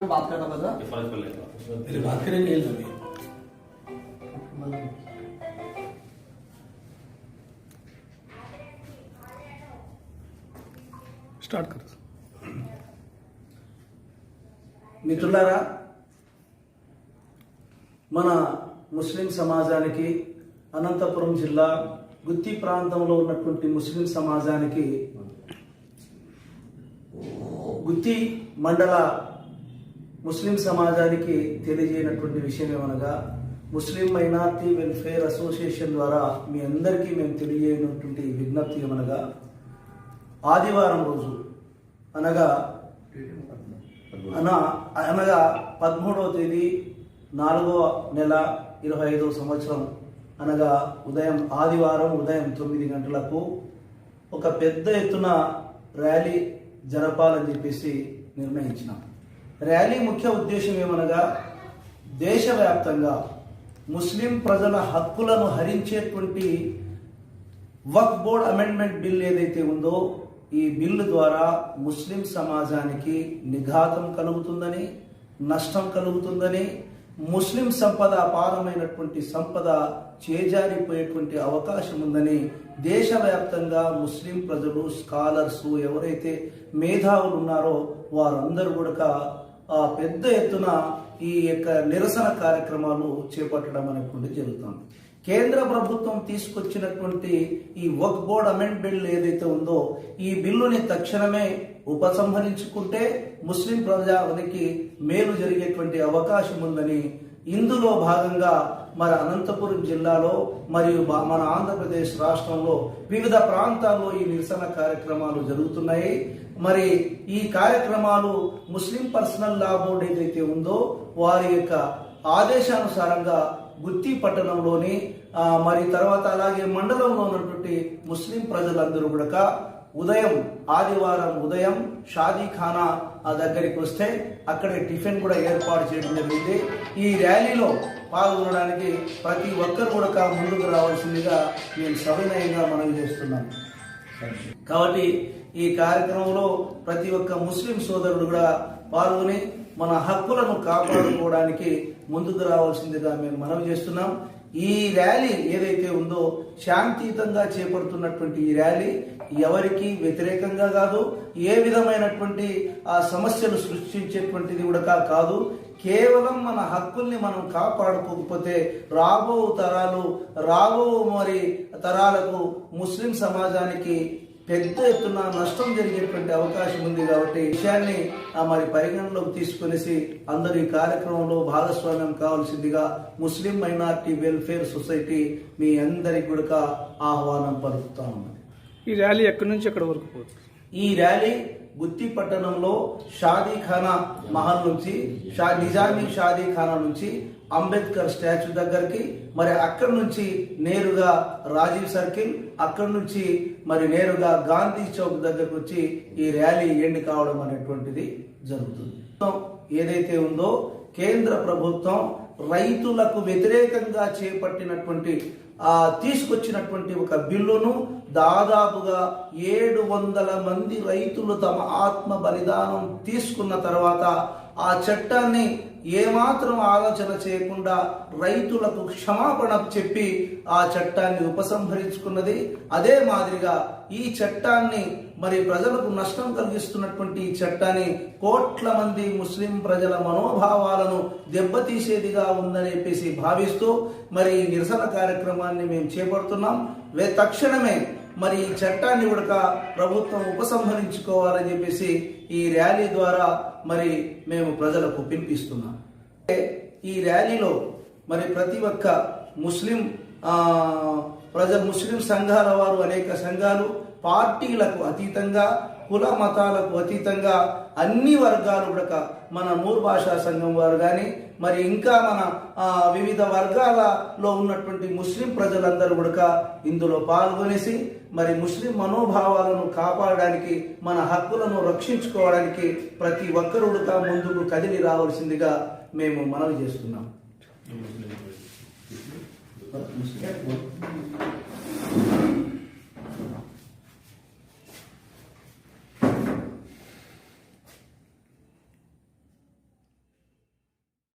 बात करना पड़ा ये फर्क पड़ेगा पहले बात करेंगे ये अभी స్టార్ట్ కర్ మిత్రులారా మన ముస్లిం సమాజానికి అనంతపురం జిల్లా గుత్తి ప్రాంతంలో ఉన్నటువంటి ముస్లిం సమాజానికి గుత్తి మండల ముస్లిం సమాజానికి తెలియజేయనటువంటి విషయం ఏమనగా ముస్లిం మైనార్టీ వెల్ఫేర్ అసోసియేషన్ ద్వారా మీ అందరికీ మేము తెలియజేయనటువంటి విజ్ఞప్తి ఏమనగా ఆదివారం రోజు అనగా అన అనగా పదమూడవ తేదీ నాలుగవ నెల ఇరవై ఐదవ సంవత్సరం అనగా ఉదయం ఆదివారం ఉదయం తొమ్మిది గంటలకు ఒక పెద్ద ఎత్తున ర్యాలీ జరపాలని చెప్పేసి నిర్ణయించినాం. ర్యాలీ ముఖ్య ఉద్దేశం ఏమనగా దేశవ్యాప్తంగా ముస్లిం ప్రజల హక్కులను హరించేటువంటి వక్ బోర్డ్ అమెండ్మెంట్ బిల్ ఏదైతే ఉందో ఈ బిల్లు ద్వారా ముస్లిం సమాజానికి నిఘాతం కలుగుతుందని నష్టం కలుగుతుందని ముస్లిం సంపద అపారమైనటువంటి సంపద చేజారిపోయేటువంటి అవకాశం ఉందని దేశవ్యాప్తంగా ముస్లిం ప్రజలు స్కాలర్స్ ఎవరైతే మేధావులు ఉన్నారో వారందరూ కూడా పెద్ద ఎత్తున ఈ యొక్క నిరసన కార్యక్రమాలు చేపట్టడం అనేటువంటి జరుగుతుంది. కేంద్ర ప్రభుత్వం తీసుకొచ్చినటువంటి ఈ వక్ బోర్డ్ అమెండ్ బిల్ ఏదైతే ఉందో ఈ బిల్లుని తక్షణమే ఉపసంహరించుకుంటే ముస్లిం ప్రజానికి మేలు జరిగేటువంటి అవకాశం ఉందని ఇందులో భాగంగా మరి అనంతపురం జిల్లాలో మరియు మన ఆంధ్రప్రదేశ్ రాష్ట్రంలో వివిధ ప్రాంతాల్లో ఈ నిరసన కార్యక్రమాలు జరుగుతున్నాయి. మరి ఈ కార్యక్రమాలు ముస్లిం పర్సనల్ లా బోర్డు ఏదైతే ఉందో వారి యొక్క ఆదేశానుసారంగా గుత్తి పట్టణంలోని మరి తర్వాత అలాగే మండలంలో ఉన్నటువంటి ముస్లిం ప్రజలందరూ కూడా ఉదయం ఆదివారం ఉదయం షాదీఖానా ఆ దగ్గరికి వస్తే అక్కడే టిఫిన్ కూడా ఏర్పాటు చేయడం జరిగింది. ఈ ర్యాలీలో పాల్గొనడానికి ప్రతి ఒక్కరు కూడా ముందుకు రావాల్సిందిగా నేను సవినయంగా మనవి చేస్తున్నాను. కాబట్టి ఈ కార్యక్రమంలో ప్రతి ఒక్క ముస్లిం సోదరుడు కూడా పాల్గొని మన హక్కులను కాపాడుకోవడానికి ముందుకు రావాల్సిందిగా మేము మనవి చేస్తున్నాం. ఈ ర్యాలీ ఏదైతే ఉందో శాంతియుతంగా చేపడుతున్నటువంటి ఈ ర్యాలీ ఎవరికి వ్యతిరేకంగా కాదు ఏ విధమైనటువంటి ఆ సమస్యను సృష్టించేటువంటిది కూడా కాదు. కేవలం మన హక్కుల్ని మనం కాపాడుకోకపోతే రాబో తరాలు రాబో మరి తరాలకు ముస్లిం సమాజానికి పెద్ద ఎత్తున నష్టం జరిగేటువంటి అవకాశం ఉంది కాబట్టి ఈ విషయాన్ని ఆ మరి పరిగణలోకి తీసుకునేసి అందరూ ఈ కార్యక్రమంలో భాగస్వామ్యం కావాల్సిందిగా ముస్లిం మైనార్టీ వెల్ఫేర్ సొసైటీ మీ అందరికి కూడా ఆహ్వానం పలుకుతా ఉన్నది. ఈ ర్యాలీ ఎక్కడి నుంచి ఎక్కడి వరకు పోతుంది? ఈ ర్యాలీ గుత్తి పట్టణంలో షాదీఖానా మహల్ నుంచి షా నిజామీ షాదీఖానా నుంచి అంబేద్కర్ స్టాచ్యూ దగ్గరికి మరి అక్కడి నుంచి నేరుగా రాజీవ్ సర్కిల్ అక్కడి నుంచి మరి నేరుగా గాంధీ చౌక్ దగ్గరకు వచ్చి ఈ ర్యాలీ ఎండ్ కావడం అనేటువంటిది జరుగుతుంది. ఏదైతే ఉందో కేంద్ర ప్రభుత్వం రైతులకు వ్యతిరేకంగా చేపట్టినటువంటి ఆ తీసుకొచ్చినటువంటి ఒక బిల్లును దాదాపుగా ఏడు వందల మంది రైతులు తమ ఆత్మ బలిదానం తీసుకున్న తర్వాత ఆ చట్టాన్ని ఏమాత్రం ఆలోచన చేయకుండా రైతులకు క్షమాపణ చెప్పి ఆ చట్టాన్ని ఉపసంహరించుకున్నది. అదే మాదిరిగా ఈ చట్టాన్ని మరి ప్రజలకు నష్టం కలిగిస్తున్నటువంటి ఈ చట్టాన్ని కోట్ల మంది ముస్లిం ప్రజల మనోభావాలను దెబ్బతీసేదిగా ఉందని చెప్పేసి భావిస్తూ మరి ఈ నిరసన కార్యక్రమాన్ని మేము చేపడుతున్నాం. తక్షణమే మరి ఈ చట్టాన్ని ఉడక ప్రభుత్వం ఉపసంహరించుకోవాలని చెప్పేసి ఈ ర్యాలీ ద్వారా మరి మేము ప్రజలకు పిలిపిస్తున్నాం. ఈ ర్యాలీలో మరి ప్రతి ఒక్క ముస్లిం ప్రజ ముస్లిం సంఘాల వారు అనేక సంఘాలు పార్టీలకు అతీతంగా కుల మతాలకు అతీతంగా అన్ని వర్గాలు కూడా మన నూరు భాషా సంఘం వారు కానీ మరి ఇంకా మన వివిధ వర్గాలలో ఉన్నటువంటి ముస్లిం ప్రజలందరూ కూడా ఇందులో పాల్గొనేసి మరి ముస్లిం మనోభావాలను కాపాడడానికి మన హక్కులను రక్షించుకోవడానికి ప్రతి ఒక్కరు కూడా ముందుకు కదిలి రావాల్సిందిగా మేము మనవి చేస్తున్నాం. Подпустят. Вот.